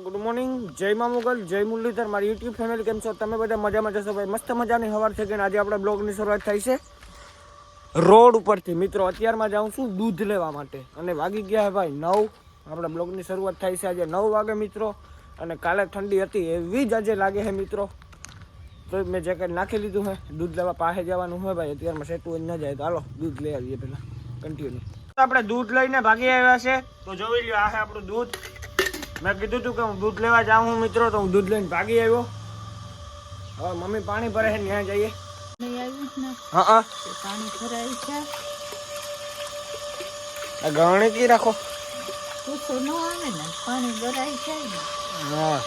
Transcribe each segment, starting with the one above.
Good morning. જય મા મુગલ, જય મુરલીધર. મારી યુટ્યુબ ફેમિલી કેમ છો? તમે બધા મજામાં જશો? ભાઈ, મસ્ત મજાની હવાર થઈ ગઈ આજે આપણે બ્લોગની શરૂઆત થાય છે. રોડ ઉપરથી મિત્રો, અત્યારમાં જાઉં છું દૂધ લેવા માટે. અને વાગી ગયા હે ભાઈ નવ. આપણે બ્લોગની શરૂઆત થાય છે આજે નવ વાગે, મિત્રો. અને કાલે ઠંડી હતી, એવી જ આજે લાગે છે, મિત્રો. તો મેં જેકેટ નાખી લીધું હે દૂધ લેવા પાસે જવાનું હોય ભાઈ. અત્યારમાં સેટું ન જાય. તો હાલો, દૂધ લઈ આવીએ પહેલાં. કન્ટિન્યુ આપણે દૂધ લઈને ભાગી આવ્યા છે. તો જોઈ લો આ છે આપણું દૂધ. મેં કીધું હતું કે હું દૂધ લેવા જાઉં હું મિત્રો તો હું દૂધ લઈને ભાગી આવ્યો. હવે મમ્મી પાણી ભરે છે ત્યાં જઈએ. હા હા. પાણી ભરાય છે. આ ગણિતી રાખો. પૂછો ન આવે ને પાણી ભરાય છે હા.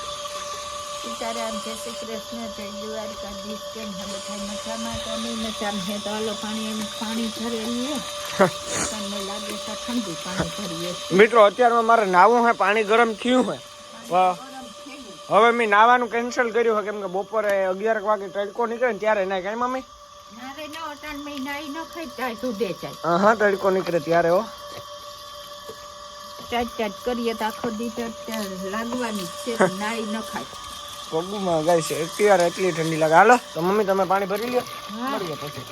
આમ જય શ્રી કૃષ્ણ જય દ્વારકાધીશ કેમ છે બધા મજામાં? તો નહીં મજામાં છે. તો હાલો પાણી એમ પાણી ભરેલું હે તમને લાગે છે ઠંડુ પાણી ભરીએ મિત્રો અત્યારમાં મારે નાવું છે પાણી ગરમ થયું છે હવે મેં નાવાનું કેન્સલ કર્યું છે કેમ કે બપોરે અગિયાર વાગે તડકો નીકળે ને ત્યારે નાય. કઈ મમ્મી? ન ન હા હા તડકો નીકળે ત્યારે હો. ચાટ ચાટ કરીએ તો આખો દી ચાટ લાગવાની છે નાઈ ન ખાય. પગુમાં ગાય છે. અત્યારે એટલી ઠંડી લાગે. હાલો તો મમ્મી તમે પાણી ભરી લ્યો. મળીએ પછી.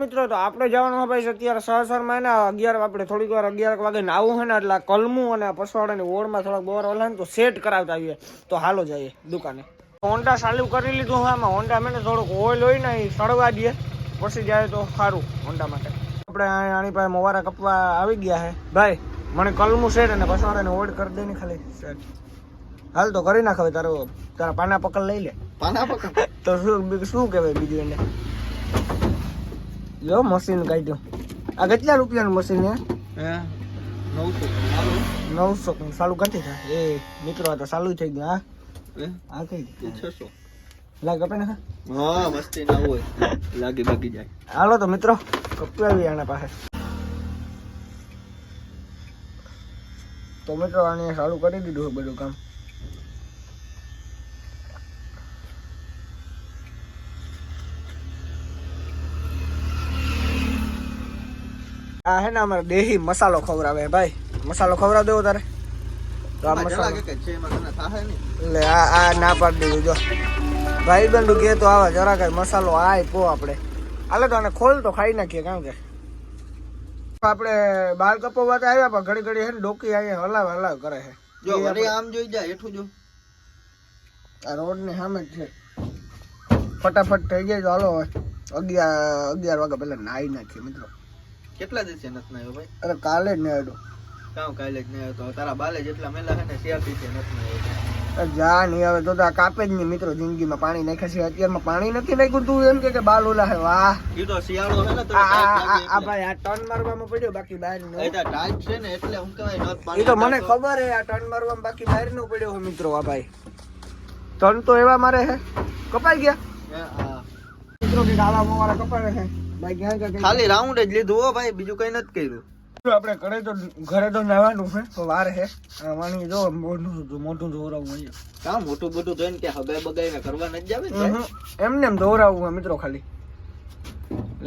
મિત્રો તો આપણે જવાનું હોય ભાઈ અત્યારે સર મહિના અગિયાર આપણે થોડીક વાર અગિયાર વાગે નાવું હોય ને એટલે કલમું અને પસવાડાની ઓળમાં થોડાક બોર ઓલા ને તો સેટ કરાવતા આવીએ. તો હાલો જઈએ દુકાને. હોન્ડા ચાલુ કરી લીધું હોય આમાં. હોન્ડા મેં થોડુંક ઓઇલ હોય ને એ સળવા દઈએ. પછી જાય તો સારું હોન્ડા માટે. આપણે આની પાસે મોવારા કપવા આવી ગયા છે ભાઈ મને કલમું સેટ અને પસવાડાને ઓઇલ કરી દે ને ખાલી. સેટ. હાલ તો કરી નાખ હવે તારો તારા પાના પકડ લઈ લે પાના પકડ તો શું બીજું શું કહેવાય બીજું એને લો મશીન કાઢ્યું આ કેટલા રૂપિયાનું મશીન હે હે નવસો હાલો નવસો ચાલુ કરતી થાય એ મિત્રો આ તો ચાલુ થઈ ગયું હા હે આ કઈ છસો લાગ આપણે ને હા મસ્તી ના હોય લાગી બાગી જાય હાલો તો મિત્રો કપાવી આના પાસે તો મિત્રો આને ચાલુ કરી દીધું છે બધું કામ આ હે ને અમારે દેહી મસાલો ખવડાવે ભાઈ. મસાલો ખવડાવ દેવો તારે? તો આ મસાલો. એટલે આ આ ના પાડી દીધું જો. ભાઈ બંધુ કે તો આવા જરા કઈ મસાલો આય પો આપણે. હાલે તો આને ખોલ તો ખાઈ નાખીએ કારણ કે. આપણે બાર કપોવા તો આવ્યા પણ ઘડી ઘડી હે ને ડોકી અહીંયા હલાવ હલાવ કરે છે જો વળી આમ જોઈ જાય હેઠું જો. આ રોડની સામે છે. ફટાફટ થઈ જાય તો હાલો હવે. અગિયાર અગિયાર વાગ્યા પહેલા નાહી નાખીએ મિત્રો. કેટલા દિવસે નથી આવ્યો ભાઈ? અરે કાલે જ નાહ્યો કામ કાલે જ નહીં તો તારા બાલે જેટલા મેલા હે ને શેર દિવસે નથી આવ્યો જા નહીં હવે તો આ કાપે જ નહીં મિત્રો જિંદગીમાં. પાણી નાખ્યા છે અત્યારમાં પાણી નથી નાખ્યું તું એમ કે બાલ ઓલા હે વાહ. તો શિયાળો હે ને તો આ. ભાઈ આ ટર્ન મારવામાં પડ્યો બાકી બહાર નો. એ તો ટાઈટ છે ને એટલે હું કહેવાય નથ એ તો મને ખબર હે આ ટર્ન મારવામાં બાકી બહાર નો પડ્યો હે મિત્રો આ ભાઈ. ટર્ન તો એવા મારે હે કપાઈ ગયા. મિત્રો કે આવા મોવાળા કપાઈ હે ખાલી રાઉન્ડ જ લીધું હો ભાઈ બીજું કઈ નથી કર્યું. આપણે ઘરે તો ઘરે તો નાવાનું છે તો વાર હે નાવાની વાણી જો મોઢું જો મોઢું જોરાવું અહીંયા. કામ મોટું મોટું જોઈને કે હવે બગાઈને કરવા નથી જાવે ને એમને એમ દોરાવું હે મિત્રો ખાલી.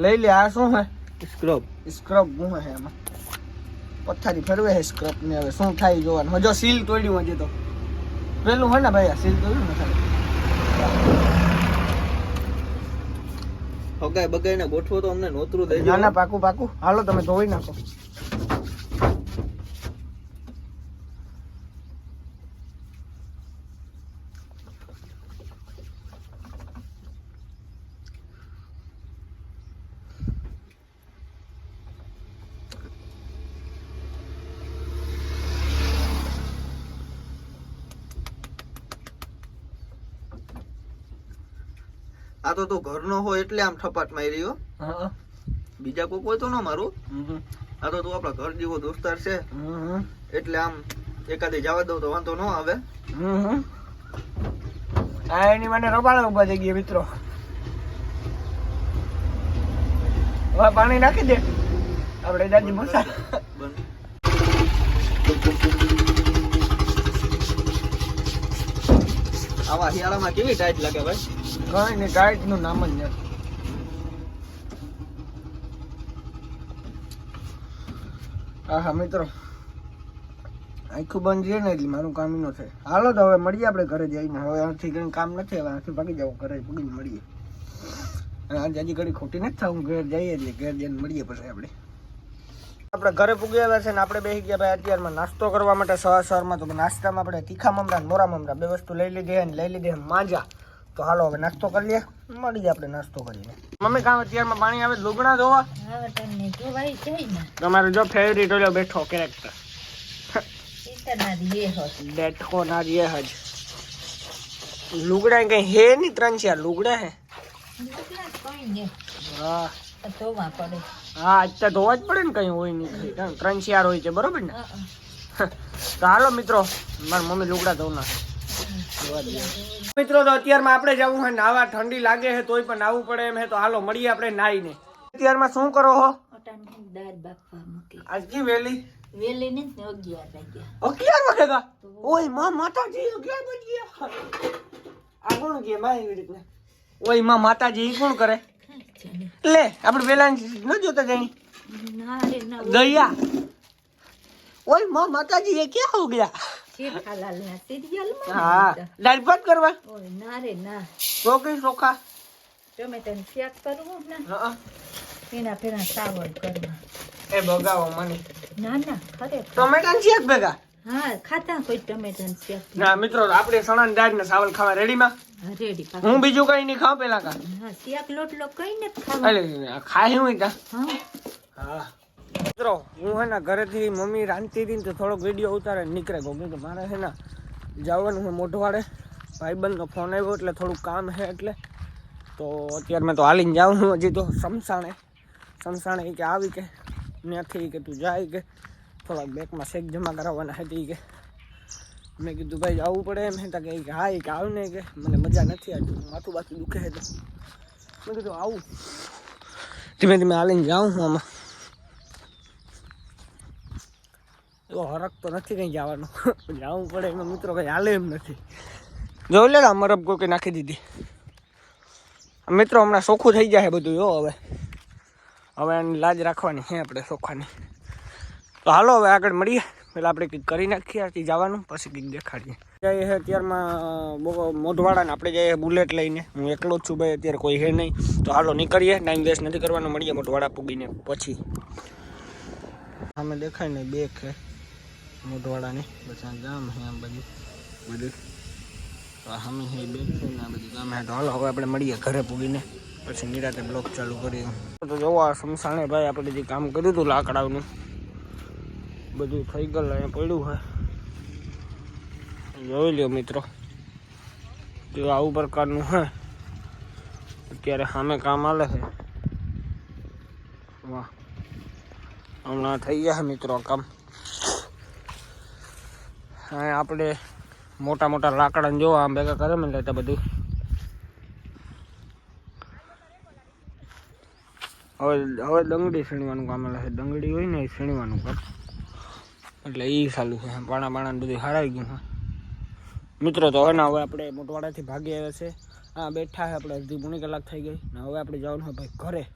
લઈ લે આ શું હે સ્ક્રબ સ્ક્રબ હું હે એમાં પથારી ફેરવે હે સ્ક્રબ ને હવે શું થાય જોવાનું. હજો સીલ તોડ્યું હજી તો. પેલું હે ને ભાઈ આ સીલ તોડ્યું ને હગાઈ બગાઈને ગોઠવો તો અમને નોતરું દેજો. ના ના, પાકું પાકું. હાલો, તમે ધોઈ નાખો. આ તો તું ઘરનો હોય એટલે આમ ઠપાટ મારી રહ્યો બીજા કોઈ કોઈ તો ન મારું. આ તો તું આપણા ઘર જેવો દોસ્તાર છે. એટલે આમ એકાદી જવા દઉં તો વાંધો ન આવે. આ એની મને રબાળા ઊભા થઈ ગયા મિત્રો. હવે પાણી નાખી દે. આપણે દાદી મસા. આવા શિયાળામાં કેવી ટાઈટ લાગે ભાઈ? કઈ નહીં ટાઈટનું નામ જ નથી. હા હા, મિત્રો. આખું બંધ છે ને એટલે મારું કામ ન થાય હાલો તો હવે મળીએ આપણે ઘરે જઈને. હવે આથી કંઈ કામ નથી, હવે આથી ભાગી જવું ઘરે પૂગીને મળીએ. અને આજે હજી ઘડી ખોટી નથી થવું, ઘેર જઈએ એટલે ઘેર જઈને મળીએ પછી આપણે. આપણે ઘરે પૂગી આવ્યા છે ને આપણે બેસી ગયા ભાઈ અત્યારમાં નાસ્તો કરવા માટે સવાર સવારમાં. તો નાસ્તામાં આપણે તીખા મમરા મોરા મમરા બે વસ્તુ લઈ લીધી અને લઈ લીધી માંજા. તો હાલો હવે નાસ્તો કરી લઈએ. જાય આપણે નાસ્તો કરીને. મમ્મી કામ અત્યારમાં પાણી આવે લુગડા ધોવા? તમારો જો ફેવરિટ ઓલો બેઠો કેરેક્ટર બેઠો ના રે હજ લુગડા કઈ હે નહીં ત્રણ ચાર લુગડા હે? હા. ધોવા હા આજ તો ધોવા જ પડે ને કઈ હોય નહીં ત્રણ ચાર હોય છે બરોબર ને? તો હાલો મિત્રો મારી મમ્મી લુગડા ધોના મિત્રો તો અત્યારમાં આપણે જવું હોય નાવા ઠંડી લાગે છે તોય પણ નાવું પડે એમ હે તો હાલો મળીએ આપણે નાઈને. અત્યારમાં શું કરો હો? વેલી? વેલી ને અગિયાર વાગ્યા. અગિયાર ઓયમાં માતાજી અગિયાર આ કોણ કે માં એવી ઓયમાં માતાજી કોણ કરે. લે આપણે વેલા ન જોતા જઈ ગયા ઓયમાં માતાજી એ ક્યાં હો ગયા? જેઠાલાલ ના સિરિયલ હા કરવા. ઓય ના રે ના. તો કઈ ચોખા ટમેટાનું શાક કરવું ના. એના પેલા સાવળ કરવા. એ બગાવો મને. ના ના ખરેખર ટમેટા ને શેક ભેગા? હા ખાતા કોઈ ટમેટાનું શાક. ના મિત્રો આપણે સણા દાળ ને ચાવલ ખાવા રેડીમાં રેડી હું બીજું કઈ નહીં ખાવ પેલા કા. હા શાક લોટલો કઈ ને ખાવા ખાય હું તા. હા. હા. મિત્રો, હું હે ને ઘરેથી મમ્મી રાંધતી હતી તો થોડોક વીડિયો ઉતારે નીકળે ગયો. કે મારે છે ને જવાનું છે મોઢવાડે. ભાઈબંધનો ફોન આવ્યો એટલે થોડુંક કામ છે એટલે. તો અત્યારે મેં તો હાલીને જાઉં છું હજી તો સમસાણે સમસાણે કે આવી કે ત્યાંથી કે તું જાય કે. થોડાક બેગમાં શેક જમા કરાવવાના હતી કે. મેં કીધું, ભાઈ આવવું પડે એમ. હતા કે હા કે આવ ને કે. મને મજા નથી આવતી માથું બાથું દુખે છે. તો મેં કીધું, આવું. ધીમે ધીમે હાલીને જાઉં હું આમાં. એવો હરક તો નથી કઈ જવાનો. જવું પડે એમાં મિત્રો કઈ હાલે એમ નથી. જોઈ લે મરબ કોઈ કઈ નાખી દીધી. મિત્રો હમણાં ચોખ્ખું થઈ જાય બધું જો હવે. હવે એની લાજ રાખવાની છે આપણે ચોખ્ખાની તો હાલો હવે આગળ મળીએ. પેલા આપણે કંઈક કરી નાખીએ ત્યાંથી જવાનું પછી કંઈક દેખાડીએ. જઈએ છે અત્યારમાં બહુ મોઢવાડાને આપણે જઈએ બુલેટ લઈને. હું એકલો જ છું ભાઈ અત્યારે કોઈ હે નહીં. તો હાલો નીકળીએ. ટાઈમ વેસ્ટ નથી કરવાનો મળીએ મોઢવાડા પૂગીને પછી. અમે દેખાય ને બે છે મોઢવાડાની આ ગામ છે આમ બધું. બધું. તો આ સામે બેઠું ને આ બધું ગામ હે. તો હાલો હવે આપણે મળીએ ઘરે પૂગીને. પછી નિરાતે બ્લોક ચાલુ કરીએ. તો જોવો આ સમસાણે ભાઈ આપણે જે કામ કર્યું હતું લાકડાનું બધું થઈ ગયેલું અહીંયા પડ્યું હોય જોઈ લ્યો મિત્રો. જો આવું પ્રકારનું હે. અત્યારે સામે કામ આલે છે વાહ. હમણાં થઈ ગયા મિત્રો આ કામ. હા આપણે મોટા મોટા લાકડાને જોવા, આમ ભેગા કરે ને લેતા બધું. હવે હવે દંગડી સીણવાનું કામ છે. દંગડી હોય ને એ સીણવાનું કામ. એટલે એ સારું છે. પાણા પાણા બધું હારાઈ ગયું છે. મિત્રો, તો હવે ને હવે આપણે મોટવાડાથી ભાગી આવ્યા છે. હા બેઠા છે આપણે, અડધી પોણી કલાક થઈ ગઈ. ને હવે આપણે જવાનું હોય ભાઈ ઘરે.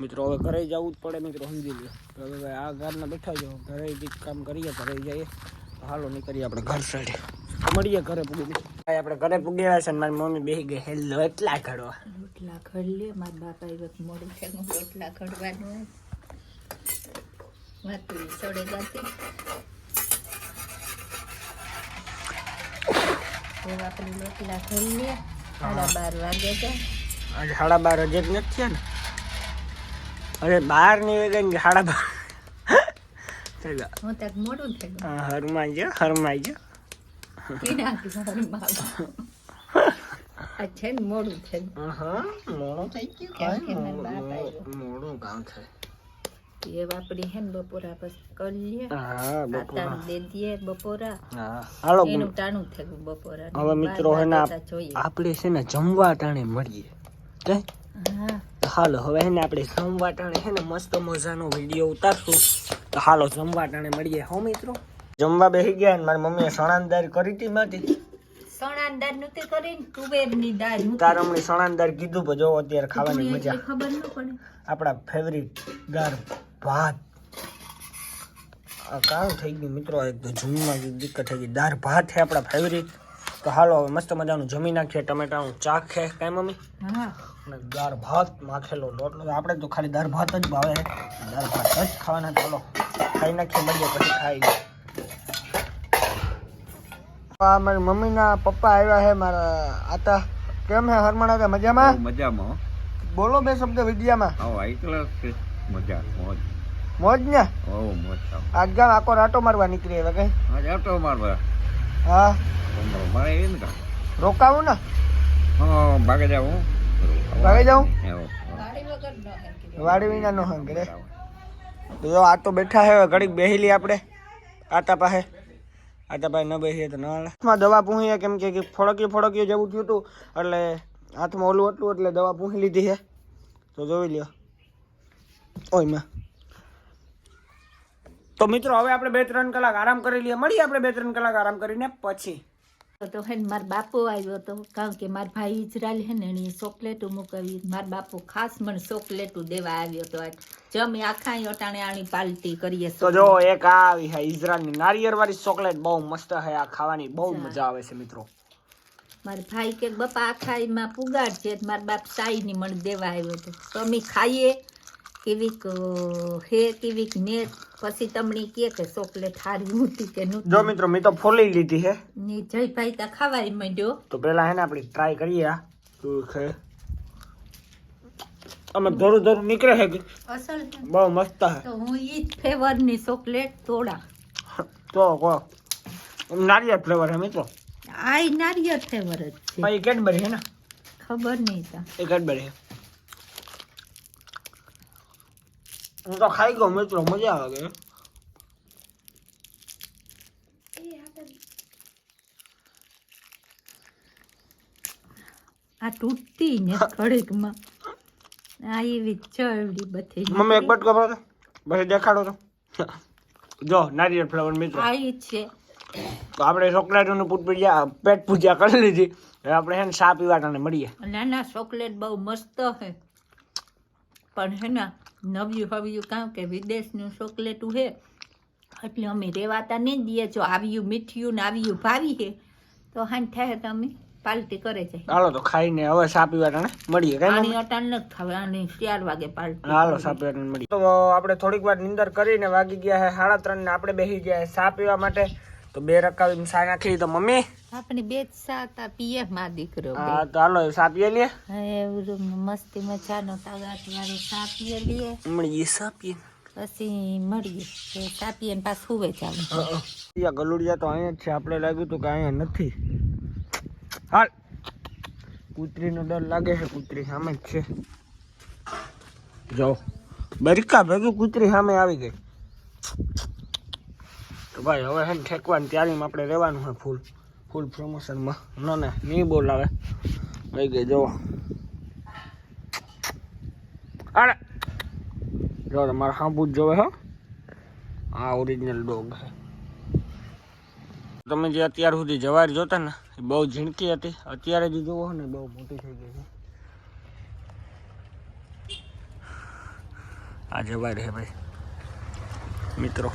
મિત્રો, હવે ઘરે જવું જ પડે. મિત્રો, સમજી લો હવે ભાઈ આ ઘરના બેઠા જાઓ ઘરે કંઈક કામ કરીએ, ઘરે જઈએ. હાલો નીકળીએ આપણે ઘર સાઈડ. મળીએ ઘરે પૂગી આપણે ઘરે પૂગી આવ્યા છે મારી મમ્મી બેસી ગઈ. હેલો એટલા ઘડવા. રોટલા ઘડ લે મારા બાપા એ મોડું છે રોટલા ઘડવાનું વાતું સડે જાતી. આપણે રોટલા ઘડ સાડા બાર વાગે છે. આજે સાડા બાર હજી જ નથી ને? અરે બારની વેગે સાડા બાર. ગયા હું તક મોડું થઈ ગયું હરમાઈ ગયો હરમાઈ ગયો પીના મારી મા આ છે ને મોડું થઈ હા મોડું થઈ ગયું કે કાંઈ મારા બાપ મોડું મોડું કામ થાય એ વાપરી હે ને બપોરા બસ કરી હા બપોર દે દઈએ બપોરા હા હાલો એનું ટાણું થયું બપોરા હવે મિત્રો હે ને આપણે છે ને જમવા ટાણે મળીએ. કે હા. હાલો હવે હે ને આપણે જમવા ટાણે ને મસ્ત મજાનો વીડિયો ઉતારશું. તો હાલો જમવા ટાણે મળીએ. હો મિત્રો? જમવા બેસી ગયા ને મારી મમ્મીએ સણાનદાર કરી હતી માટી. સણાની દાળ નહોતી તુવેરની દાળ તાર હમણાં સણાનદાર કીધું પણ જો અત્યારે ખાવાની મજા. ખબર ન પડે. આપણા ફેવરિટ દાળ ભાત. આ કામ થઈ ગયું મિત્રો એક તો જમવામાં દિક્કત થઈ ગઈ. દાળ ભાત છે આપણા ફેવરિટ તો હાલો હવે મસ્ત મજાનું જમી નાખીએ. ટમેટાનું ચાક છે. કાંઈ મમ્મી? હા. અને દાળ ભાત માખેલો લોટલો આપણે તો ખાલી દાળ ભાત જ ભાવે. દાળ ભાત જ ખાવાના. ચાલો ખાઈ નાખીએ મળીએ પછી ખાઈ. મારી મમ્મીના પપ્પા આવ્યા છે મારા આતા. કેમ હે હરમણ હતા મજામાં? મજામાં બોલો બે શબ્દ વિદ્યામાં. હા ક્લાસ છે મજા મોજ. મોજ ને? ઓ મોજ આજ ગામ આખો રાટો મારવા નીકળી હવે કઈ? આજ આટો મારવા. હા. મારે એ ને રોકાવું ને? હા ભાગે જાવ હું જાઉં? વાડી વિના નો હંગરે તો જો આ તો બેઠા હે ઘડીક બેહી લઈએ આપણે. આતા પાસે. આતા પાસે ન બેહીએ તો ન હાથમાં દવા પૂહીએ કેમ કે કે ફોડક્યું ફોડક્યું જેવું થયું હતું એટલે હાથમાં ઓલું હતું એટલે દવા પૂહી લીધી છે તો જોઈ લ્યો. ઓય મેં. તો મિત્રો હવે આપણે બે ત્રણ કલાક આરામ કરી લઈએ. મળીએ આપણે બે ત્રણ કલાક આરામ કરીને પછી. તો હે માર બાપો આવ્યો હતો કારણ કે મારા ભાઈ ઇઝરાયલ હે ને એની ચોકલેટો મુકાવી. માર બાપો ખાસ મને ચોકલેટો દેવા આવ્યો હતો આજ. જમે આખા અટાણે આની પાલટી કરીએ તો જો એક આવી હે ઇઝરાયલની નારિયેળ વાળી ચોકલેટ બહુ મસ્ત હે આ ખાવાની બહુ મજા આવે છે મિત્રો. મારા ભાઈ કે બાપા આખા એમાં પુગાડ છે. મારા બાપ સાઈની મને દેવા આવ્યો હતો તો અમે ખાઈએ કેવીક હે કેવીક ને પછી તમને કે કે ચોકલેટ હારી મૂકી કે જો નહોતી મિત્રો મેં તો ફોલી લીધી હે. ને જયભાઈ તા ખાવાય માંડ્યો. તો પેલા હે ને આપણે ટ્રાય કરીએ આ. તું ખે અમે ધોરું ધોરું નીકળે હે અસલ બહુ મસ્ત હે. તો હું ઈ જ ફ્લેવરની ચોકલેટ તોડા. તો કો નારિયેળ ફ્લેવર હે મિત્રો. આ નારિયેળ ફ્લેવર જ છે. ભાઈ કેડબરી હે ને? ખબર નહીં તા. એ કેડબરી હું તો ખાઈ ગયો મિત્રો મજા આવે કે આ તૂટતી ને ઘડીકમાં આ એવી ચરડી બધી મમ્મી એક બટકો ભરો તો. પછી દેખાડો તો. જો નારિયેળ ફ્લેવર મિત્રો. આ ઈ છે. તો આપણે ચોકલેટોનું પૂટ પૂજા પેટ પૂજા કરી લીધી. હવે આપણે હે ને ચા પીવાટાને મળીએ. નાના ચોકલેટ બહુ મસ્ત છે. પણ હે ને નવ્યું હવ્યું કાં કે વિદેશનું ચોકલેટું છે એટલે અમે રહેવાતા નહીં દઈએ. જો આવ્યું મીઠિયું ને આવ્યું ભાવી છે તો હાન થાય તો અમે પાલટી કરે છે હાલો તો ખાઈને હવે સાપી વાટણ મળીએ કઈ પાણી અટાણ નથી ખાવે આની ચાર વાગે પાલટી હાલો સાપી વાટણ મળીએ. તો આપણે થોડીક વાર નિંદર કરીને વાગી ગયા છે સાડા ત્રણ ને આપણે બેસી ગયા ચા પીવા માટે. તો બે રકાવી સાય નાખી તો મમ્મી. આપણે બે જ સાતા પીએ માં દીકરો. હા તો હાલો ચા પીએ લઈએ હવે મસ્તી મજાનો તાગાત વાળો ચા પીએ લઈએ મળીએ ચા પીએ? પછી મળીએ. તો ચા પીએ ને પાછું હુવે ચાલે. આ ગલુડિયા તો અહીંયા જ છે. આપણે લાગ્યું તો કે અહીંયા નથી. હાલ. કૂતરીનો ડર લાગે છે. કૂતરી સામે જ છે. જો બરીકા ભેગી કૂતરી સામે આવી ગઈ. તો ભાઈ હવે હે ને ઠેકવાની તૈયારીમાં આપણે રહેવાનું છે ફૂલ. ફૂલ પ્રમોશનમાં ન, ને, નહીં બોલાવે. લઈ ગઈ જોવો અરે જો તમારે સાંભળવું જ જોવે, હો. આ ઓરિજિનલ ડોગ છે. તમે જે અત્યાર સુધી જવાર જોતા ને, એ બહુ ઝીણકી હતી. અત્યારે જે જોવો ને બહુ મોટી થઈ ગઈ છે. આ જવાર છે ભાઈ. મિત્રો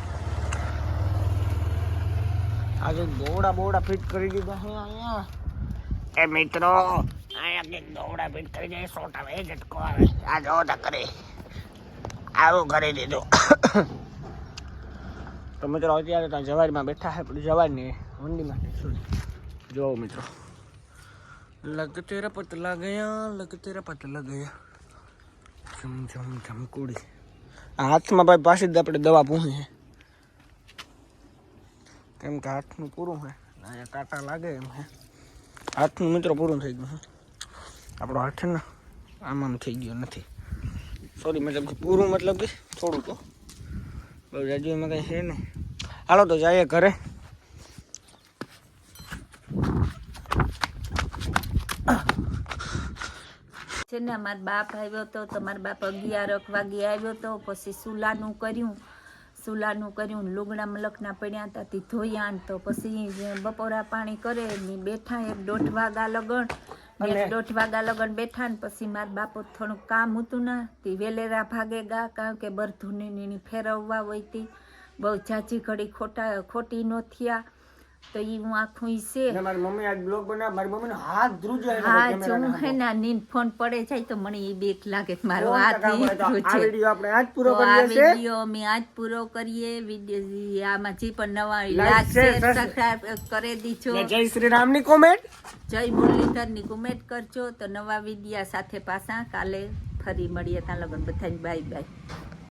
આજે દોડા બોડા ફિટ કરી દીધા છે અહીંયા. એ મિત્રો, અહીંયા દોડા ફિટ કરી દે સોટા એ ઝટકો આવે. આ જો કરી આવું કરી દીધું. તો મિત્રો અત્યારે ત્યાં જવારીમાં બેઠા છે, પણ જવારની મંડીમાં જોવો મિત્રો, લગતે તેરા પતલા ગયા લગતે તેરા પતલા ગયા ઝમ ઝમ ઝમકુડી હાથમાં ભાઈ પાછી જ આપણે દવા પૂછી કેમ કે હાથનું પૂરું છે અહીંયા કાંટા લાગે એમ છે હાથનું મિત્રો પૂરું થઈ ગયું છે આપણો હાથ ને આમ આમ થઈ ગયો નથી. સોરી મતલબ કે પૂરું મતલબ કે થોડું તો બહુ જાજુ એમાં કંઈ છે નહીં. હાલો તો જઈએ ઘરે. છે ને મારા બાપ આવ્યો હતો તો મારા બાપ અગિયારક વાગે આવ્યો હતો પછી સુલાનું કર્યું. સુલાનું કર્યું લુગડા મલકના પડ્યા હતા તે ધોયા તો પછી બપોરા પાણી કરે ને બેઠા એક દોઢ વાગા લગન એક દોઢ વાગા લગન બેઠા ને પછી મારા બાપો થોડુંક કામ હતું ના તે વેલેરા ભાગે ગા કારણ કે બરધુની ફેરવવા હોય તી બહુ જાજી ઘડી ખોટા ખોટી નો થયા તો ઈ હું આખું ઈ છે મારી મમ્મી આજ બ્લોગ બનાવ મારી મમ્મીનો હાથ ધ્રુજાય ને હા જો હું હે ના નીન ફોન પડે જાય તો મને ઈ બેક લાગે મારો હાથ આ છે. વીડિયો આપણે આજ પૂરો આ કરીએ છીએ. વીડિયો અમે આજ પૂરો કરીએ. વીડિયો આમાં જે પણ નવા લાઈક શેર. સબસ્ક્રાઇબ કરી દીજો. ને જય શ્રી રામની કોમેન્ટ. જય મુરલીધરની કોમેન્ટ કરજો. તો નવા વિડીયા સાથે પાછા કાલે ફરી મળીએ ત્યાં લગન બધાને. Bye bye.